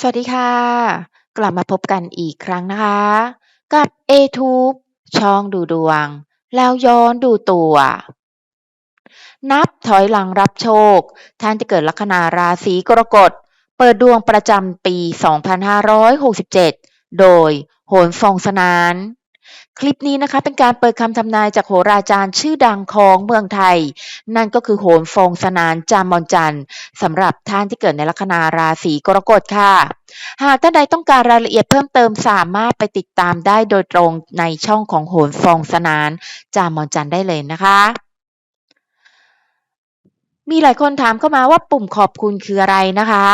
สวัสดีค่ะ กลับมาพบกันอีกครั้งนะคะ กับ A-Tube ช่องดูดวง แล้วย้อนดูตัว นับถอยหลังรับโชค ท่านจะเกิดลัคนาราศีกรกฎ เปิดดวงประจำปี 2567 โดยโหนฟองสนาน คลิปนี้นะคะเป็นการเปิดคำทำนายจากโหราจารย์ชื่อดังของเมืองไทย นั่นก็คือโหนฟองสนานจามอนจันสำหรับท่านที่เกิดในลัคนาราศีกรกฎค่ะ หากท่านใดต้องการรายละเอียดเพิ่มเติมสามารถไปติดตามได้โดยตรงในช่องของโหนฟองสนานจามอนจันได้เลยนะคะมีหลายคนถามเข้ามาว่าปุ่มขอบคุณคืออะไรนะคะ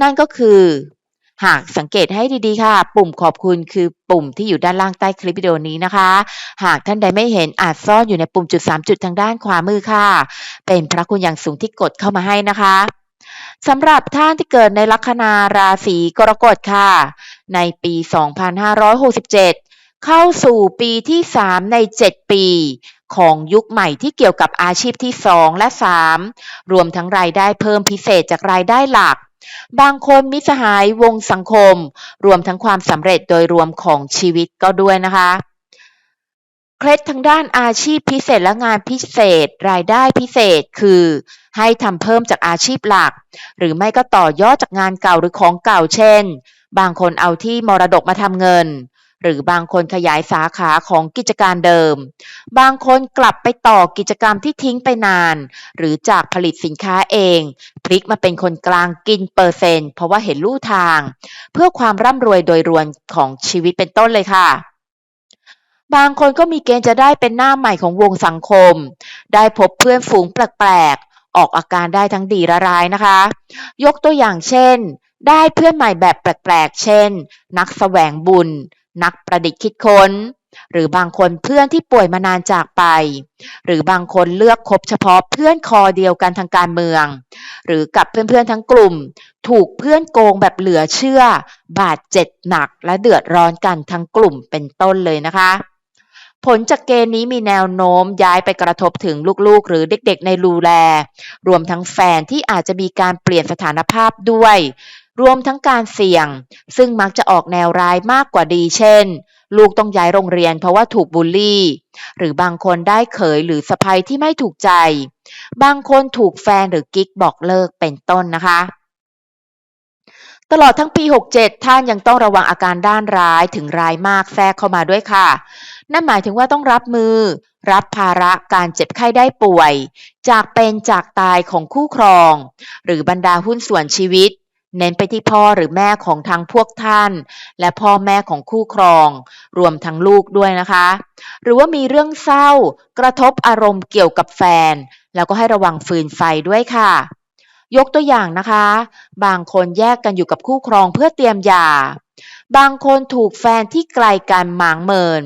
นั่นก็คือ หากสังเกตให้ดีๆค่ะ ปุ่มขอบคุณคือปุ่มที่อยู่ด้านล่างใต้คลิปวิดีโอนี้นะคะ หากท่านใดไม่เห็นอาจซ่อนอยู่ในปุ่มจุด 3 จุดทางด้านขวามือค่ะ เป็นพระคุณอย่างสูงที่กดเข้ามาให้นะคะสำหรับท่านที่เกิดในลัคนาราศีกรกฎค่ะ ในปี 2567 เข้าสู่ปีที่ 3 ใน 7 ปีของยุคใหม่ที่เกี่ยวกับอาชีพที่ 2 และ 3 รวมทั้งรายได้เพิ่มพิเศษจากรายได้หลัก บางคนมิสหายวงสังคม รวมทั้งความสำเร็จโดยรวมของชีวิตก็ด้วยนะคะเคล็ดทางด้านอาชีพพิเศษและงานพิเศษรายได้พิเศษคือ ให้ทำเพิ่มจากอาชีพหลัก หรือไม่ก็ต่อยอดจากงานเก่าหรือของเก่าเช่น บางคนเอาที่มรดกมาทำเงิน หรือบางคนขยายสาขาของกิจการเดิม บางคนกลับไปต่อกิจกรรมที่ทิ้งไปนาน หรือจากผลิตสินค้าเอง พลิกมาเป็นคนกลางกินเปอร์เซ็นต์เพราะว่าเห็นลู่ทาง เพื่อความร่ำรวยโดยรวมของชีวิตเป็นต้นเลยค่ะบางคนก็มีเกณฑ์จะได้เป็นหน้าใหม่ของวงสังคม ได้พบเพื่อนฝูงแปลกๆ ออกอาการได้ทั้งดีและร้ายนะคะ ยกตัวอย่างเช่น ได้เพื่อนใหม่แบบแปลกๆ เช่น นักแสวงบุญ นักประดิษฐ์คิดค้น หรือบางคนเพื่อนที่ป่วยมานานจากไป หรือบางคนเลือกคบเฉพาะเพื่อนคอเดียวกันทางการเมือง หรือกับเพื่อนๆทั้งกลุ่ม ถูกเพื่อนโกงแบบเหลือเชื่อ บาดเจ็บหนักและเดือดร้อนกันทั้งกลุ่มเป็นต้นเลยนะคะ ผลจากเกณฑ์นี้มีแนวโน้มย้ายไปกระทบถึงลูกๆ หรือเด็กๆ ในรูแล รวมทั้งแฟนที่อาจจะมีการเปลี่ยนสถานภาพด้วย รวมทั้งการเสี่ยง ซึ่งมักจะออกแนวร้ายมากกว่าดี เช่น ลูกต้องย้ายโรงเรียนเพราะว่าถูกบูลลี่ หรือบางคนได้เขยหรือสะใภ้ที่ไม่ถูกใจ บางคนถูกแฟนหรือกิ๊กบอกเลิกเป็นต้นนะคะตลอดทั้งปี 67 ท่านยังต้องระวังอาการด้านร้ายถึงร้ายมากแทรกเข้ามาด้วยค่ะ นั่นหมายถึงว่าต้องรับมือ รับภาระการเจ็บไข้ได้ป่วย จากเป็นจากตายของคู่ครอง หรือบรรดาหุ้นส่วนชีวิต เน้นไปที่พ่อหรือแม่ของทางพวกท่าน และพ่อแม่ของคู่ครอง รวมทั้งลูกด้วยนะคะ หรือว่ามีเรื่องเศร้ากระทบอารมณ์เกี่ยวกับแฟน แล้วก็ให้ระวังฟืนไฟด้วยค่ะ ยกตัวอย่างนะคะ บางคนแยกกันอยู่กับคู่ครองเพื่อเตรียมหย่าบางคนถูกแฟนที่ไกลกันหมางเมิน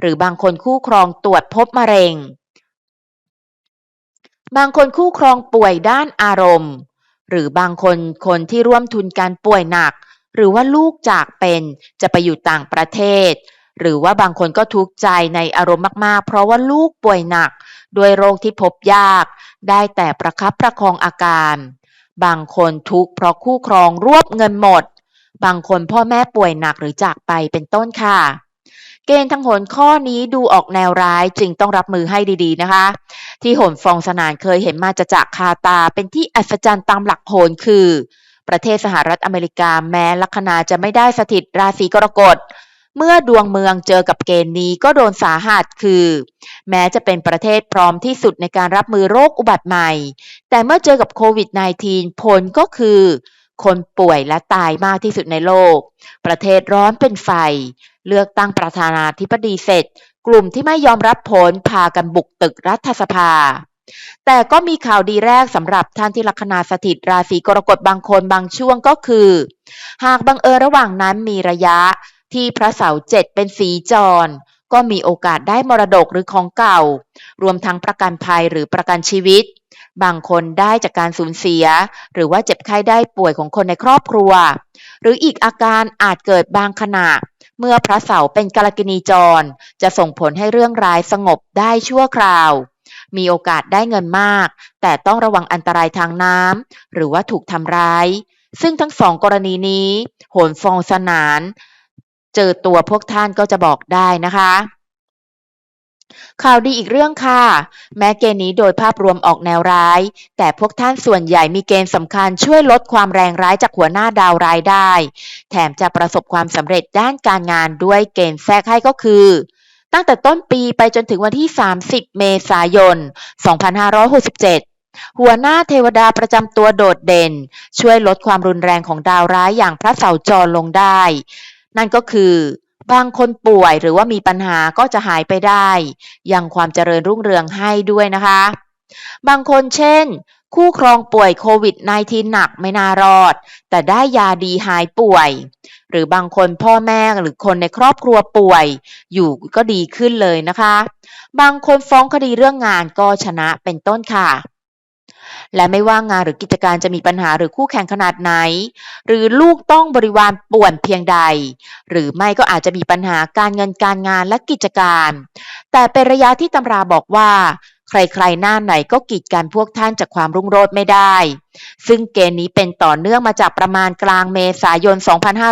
หรือบางคนคู่ครองตรวจพบมะเร็ง บางคนคู่ครองป่วยด้านอารมณ์ หรือบางคนคนที่ร่วมทุนการป่วยหนัก หรือว่าลูกจากเป็นจะไปอยู่ต่างประเทศ หรือว่าบางคนก็ทุกข์ใจในอารมณ์มากๆ เพราะว่าลูกป่วยหนัก ด้วยโรคที่พบยาก ได้แต่ประคับประคองอาการ บางคนทุกข์เพราะคู่ครองรวบเงินหมด บางคนพ่อแม่ป่วยหนักหรือจากไปเป็นต้นค่ะ เกณฑ์ทั้งหนข้อนี้ดูออกแนวร้ายจึงต้องรับมือให้ดีๆนะคะ ที่โหนฟองสนานเคยเห็นมาจะจากคาตาเป็นที่อัศจรรย์ตามหลักโหนคือ ประเทศสหรัฐอเมริกาแม้ลัคนาจะไม่ได้สถิตราศีกรกฎเมื่อดวงเมืองเจอกับเกณฑ์นี้ก็โดนสาหัสคือ แม้จะเป็นประเทศพร้อมที่สุดในการรับมือโรคอุบัติใหม่ แต่เมื่อเจอกับโควิด -19 ผลก็คือ คนป่วยและตายมากที่สุดในโลก ประเทศร้อนเป็นไฟ เลือกตั้งประธานาธิบดีเสร็จ กลุ่มที่ไม่ยอมรับผลพากันบุกตึกรัฐสภา แต่ก็มีข่าวดีแรกสำหรับท่านที่ลัคนาสถิตราศีกรกฎบางคนบางช่วงก็คือ หากบังเอิญระหว่างนั้นมีระยะที่พระเสาร์เจ็ดเป็นสีจร ก็มีโอกาสได้มรดกหรือของเก่า รวมทั้งประกันภัยหรือประกันชีวิต บางคนได้จากการสูญเสีย หรือว่าเจ็บไข้ได้ป่วยของคนในครอบครัว หรืออีกอาการอาจเกิดบางขณะ เมื่อพระเสาร์เป็นกาลกินีจร จะส่งผลให้เรื่องร้ายสงบได้ชั่วคราว มีโอกาสได้เงินมาก แต่ต้องระวังอันตรายทางน้ำหรือว่าถูกทำร้าย ซึ่งทั้งสองกรณีนี้ โหนฟองสนาน เจอตัวพวกท่านก็จะบอกได้นะคะ ข่าวดีอีกเรื่องค่ะ แม้เกณฑ์นี้โดยภาพรวมออกแนวร้าย แต่พวกท่านส่วนใหญ่มีเกณฑ์สำคัญช่วยลดความแรงร้ายจากหัวหน้าดาวร้ายได้ แถมจะประสบความสำเร็จด้านการงานด้วยเกณฑ์แทรกให้ก็คือ ตั้งแต่ต้นปีไปจนถึงวันที่ 30 เมษายน 2567หัวหน้าเทวดาประจำตัวโดดเด่น ช่วยลดความรุนแรงของดาวร้ายอย่างพระเสาจรลงได้ นั่นก็คือ บางคนป่วยหรือว่ามีปัญหาก็จะหายไปได้ ยังความเจริญรุ่งเรืองให้ด้วยนะคะ บางคนเช่น คู่ครองป่วยโควิด -19 หนักไม่น่ารอด แต่ได้ยาดีหายป่วย หรือบางคนพ่อแม่หรือคนในครอบครัวป่วย อยู่ก็ดีขึ้นเลยนะคะ บางคนฟ้องคดีเรื่องงานก็ชนะเป็นต้นค่ะ และไม่ว่างานหรือกิจการจะมีปัญหาหรือคู่แข่งขนาดไหน หรือลูกต้องบริวารป่วนเพียงใด หรือไม่ก็อาจจะมีปัญหาการเงินการงานและกิจการ แต่เป็นระยะที่ตำราบอกว่าใครๆ หน้าไหนก็กีดกันพวกท่านจากความรุ่งโรจน์ไม่ได้ ซึ่งเกณฑ์นี้เป็นต่อเนื่องมาจากประมาณกลางเมษายน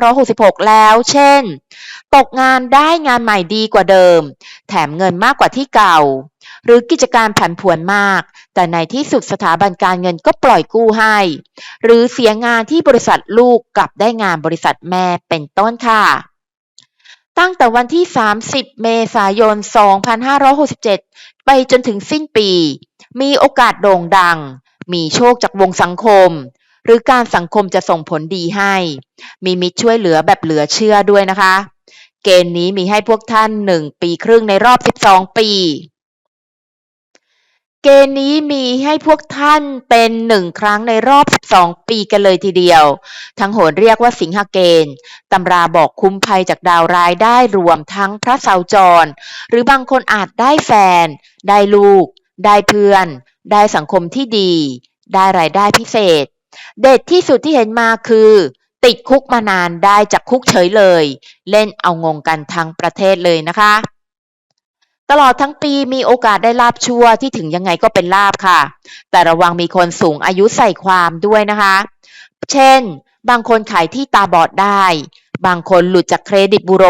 2566 แล้ว เช่น ตกงานได้งานใหม่ดีกว่าเดิม แถมเงินมากกว่าที่เก่า หรือกิจการผันผวนมาก แต่ในที่สุดสถาบันการเงินก็ปล่อยกู้ให้ หรือเสียงานที่บริษัทลูกกลับได้งานบริษัทแม่เป็นต้นค่ะ ตั้งแต่วันที่ 30 เมษายน 2567 ไปจนถึงสิ้นปี มีโอกาสโด่งดัง มีโชคจากวงสังคมหรือการสังคมจะส่งผลดีให้ มีมิตรช่วยเหลือแบบเหลือเชื่อด้วยนะคะ เกณฑ์นี้มีให้พวกท่าน 1 ปีครึ่งในรอบ 12 ปี เกณฑ์นี้มีให้พวกท่านเป็นหนึ่งครั้งในรอบ 12 ปีกันเลยทีเดียว ทั้งโหนเรียกว่าสิงหเกณฑ์ตำราบอกคุ้มภัยจากดาวร้ายได้รวมทั้งพระเสาจร หรือบางคนอาจได้แฟน ได้ลูก ได้เพื่อน ได้สังคมที่ดี ได้รายได้พิเศษ เด็ดที่สุดที่เห็นมาคือ ติดคุกมานานได้จากคุกเฉยเลย เล่นเอางงกันทั้งประเทศเลยนะคะ ตลอดทั้งปีมีโอกาสได้ลาบชั่วที่ถึงยังไงก็เป็นลาบค่ะ แต่ระวังมีคนสูงอายุใส่ความด้วยนะคะ เช่น บางคนขายที่ตาบอดได้ บางคนหลุดจากเครดิตบูโร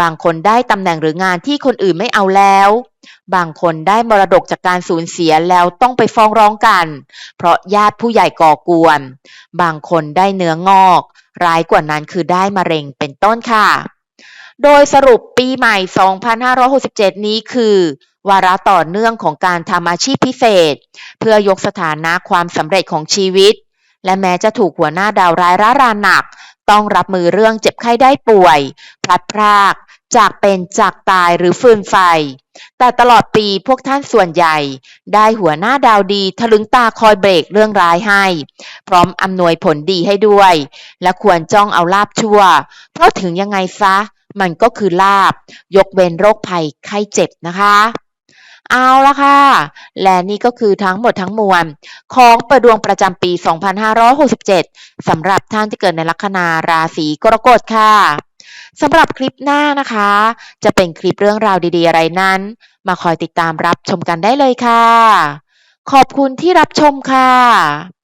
บางคนได้ตำแหน่งหรืองานที่คนอื่นไม่เอาแล้ว บางคนได้มรดกจากการสูญเสียแล้วต้องไปฟ้องร้องกัน เพราะญาติผู้ใหญ่ก่อกวน บางคนได้เนื้องอก ร้ายกว่านั้นคือได้มะเร็งเป็นต้นค่ะ โดยสรุปปีใหม่ 2567 นี้คือ วาระต่อเนื่องของการทำอาชีพพิเศษ เพื่อยกสถานะความสำเร็จของชีวิต และแม้จะถูกหัวหน้าดาวร้ายร้ารานหนัก ต้องรับมือเรื่องเจ็บไข้ได้ป่วย พลัดพราก จากเป็นจากตายหรือฟืนไฟ แต่ตลอดปีพวกท่านส่วนใหญ่ ได้หัวหน้าดาวดีทะลึงตาคอยเบรกเรื่องร้ายให้ พร้อมอำนวยผลดีให้ด้วย และควรจ้องเอาลาบชั่ว เพราะถึงยังไงซะ มันก็คือลาบ ยกเว้นโรคภัยไข้เจ็บนะคะ เอาละค่ะ และนี่ก็คือทั้งหมดทั้งมวล ของเปิดดวงประจำปี 2567สำหรับท่านที่เกิดในลัคนาราศีกรกฎค่ะสำหรับคลิปหน้านะคะ จะเป็นคลิปเรื่องราวดีๆ อะไรนั้น มาคอยติดตามรับชมกันได้เลยค่ะ ขอบคุณที่รับชมค่ะ